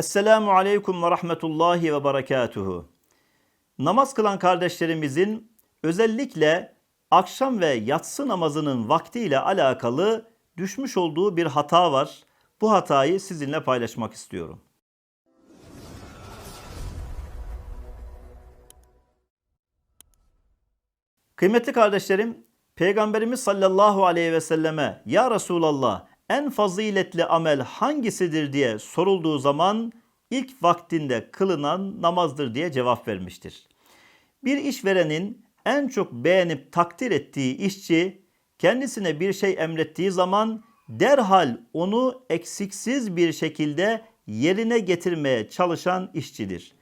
Esselamu Aleyküm ve Rahmetullahi ve Berekatuhu. Namaz kılan kardeşlerimizin özellikle akşam ve yatsı namazının vaktiyle alakalı düşmüş olduğu bir hata var. Bu hatayı sizinle paylaşmak istiyorum. Kıymetli kardeşlerim, Peygamberimiz sallallahu aleyhi ve selleme Ya Resulallah en faziletli amel hangisidir diye sorulduğu zaman ilk vaktinde kılınan namazdır diye cevap vermiştir. Bir işverenin en çok beğenip takdir ettiği işçi kendisine bir şey emrettiği zaman derhal onu eksiksiz bir şekilde yerine getirmeye çalışan işçidir.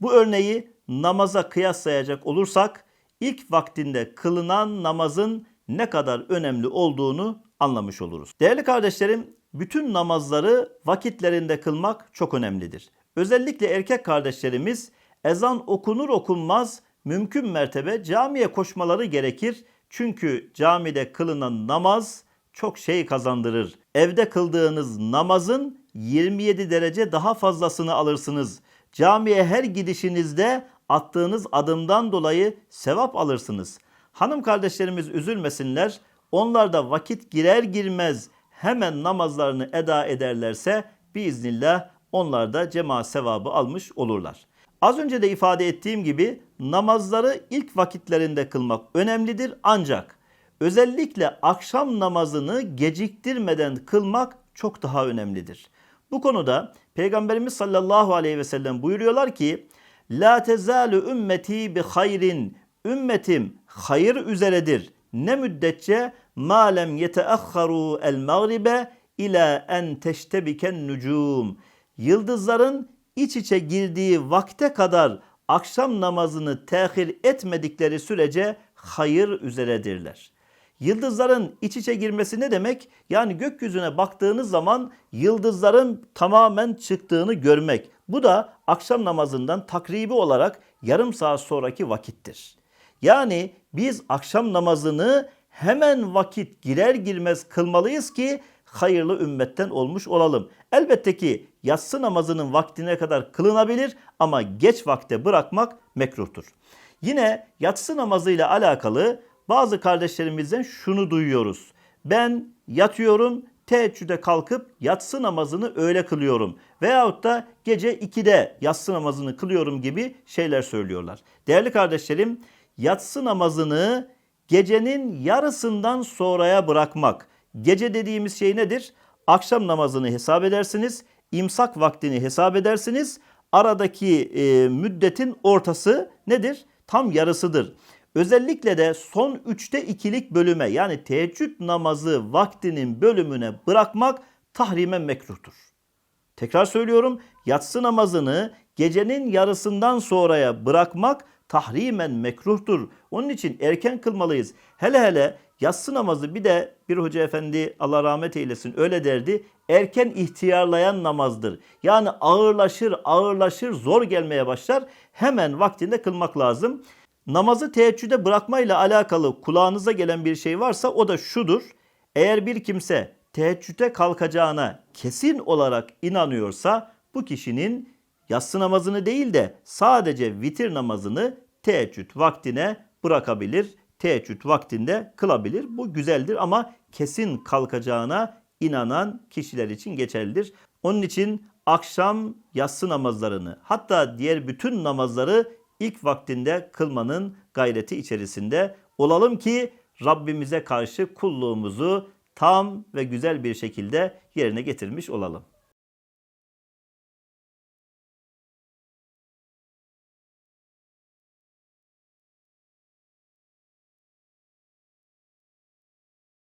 Bu örneği namaza kıyaslayacak olursak ilk vaktinde kılınan namazın ne kadar önemli olduğunu anlamış oluruz. Değerli kardeşlerim, bütün namazları vakitlerinde kılmak çok önemlidir. Özellikle erkek kardeşlerimiz ezan okunur okunmaz mümkün mertebe camiye koşmaları gerekir. Çünkü camide kılınan namaz çok şey kazandırır. Evde kıldığınız namazın 27 derece daha fazlasını alırsınız. Camiye her gidişinizde attığınız adımdan dolayı sevap alırsınız. Hanım kardeşlerimiz üzülmesinler. Onlar da vakit girer girmez hemen namazlarını eda ederlerse biiznillah onlar da cemaat sevabı almış olurlar. Az önce de ifade ettiğim gibi namazları ilk vakitlerinde kılmak önemlidir ancak özellikle akşam namazını geciktirmeden kılmak çok daha önemlidir. Bu konuda Peygamberimiz sallallahu aleyhi ve sellem buyuruyorlar ki La tezalu ümmeti bi hayrin. Ümmetim hayır üzeredir. Ne müddetçe ma lem yeteahharu el mağribe ila en teştebiken nucum. Yıldızların iç içe girdiği vakte kadar akşam namazını tehir etmedikleri sürece hayır üzeredirler. Yıldızların iç içe girmesi ne demek? Yani gökyüzüne baktığınız zaman yıldızların tamamen çıktığını görmek. Bu da akşam namazından takribi olarak yarım saat sonraki vakittir. Yani biz akşam namazını hemen vakit girer girmez kılmalıyız ki hayırlı ümmetten olmuş olalım. Elbette ki yatsı namazının vaktine kadar kılınabilir ama geç vakte bırakmak mekruhtur. Yine yatsı namazıyla alakalı bazı kardeşlerimizden şunu duyuyoruz. Ben yatıyorum, teheccüde kalkıp yatsı namazını öyle kılıyorum. Veyahut da gece 2'de yatsı namazını kılıyorum gibi şeyler söylüyorlar. Değerli kardeşlerim, yatsı namazını gecenin yarısından sonraya bırakmak. Gece dediğimiz şey nedir? Akşam namazını hesap edersiniz, imsak vaktini hesap edersiniz. Aradaki e, müddetin ortası nedir? Tam yarısıdır. Özellikle de son üçte ikilik bölüme yani teheccüd namazı vaktinin bölümüne bırakmak tahrimen mekruhtur. Tekrar söylüyorum yatsı namazını gecenin yarısından sonraya bırakmak tahrimen mekruhtur. Onun için erken kılmalıyız. Hele hele yatsı namazı bir de bir hoca efendi Allah rahmet eylesin öyle derdi. Erken ihtiyarlayan namazdır. Yani ağırlaşır ağırlaşır zor gelmeye başlar. Hemen vaktinde kılmak lazım. Namazı teheccüde bırakmayla alakalı kulağınıza gelen bir şey varsa o da şudur. Eğer bir kimse teheccüde kalkacağına kesin olarak inanıyorsa bu kişinin yatsı namazını değil de sadece vitir namazını teheccüd vaktine bırakabilir. Teheccüd vaktinde kılabilir. Bu güzeldir ama kesin kalkacağına inanan kişiler için geçerlidir. Onun için akşam yatsı namazlarını hatta diğer bütün namazları ilk vaktinde kılmanın gayreti içerisinde olalım ki Rabbimize karşı kulluğumuzu tam ve güzel bir şekilde yerine getirmiş olalım.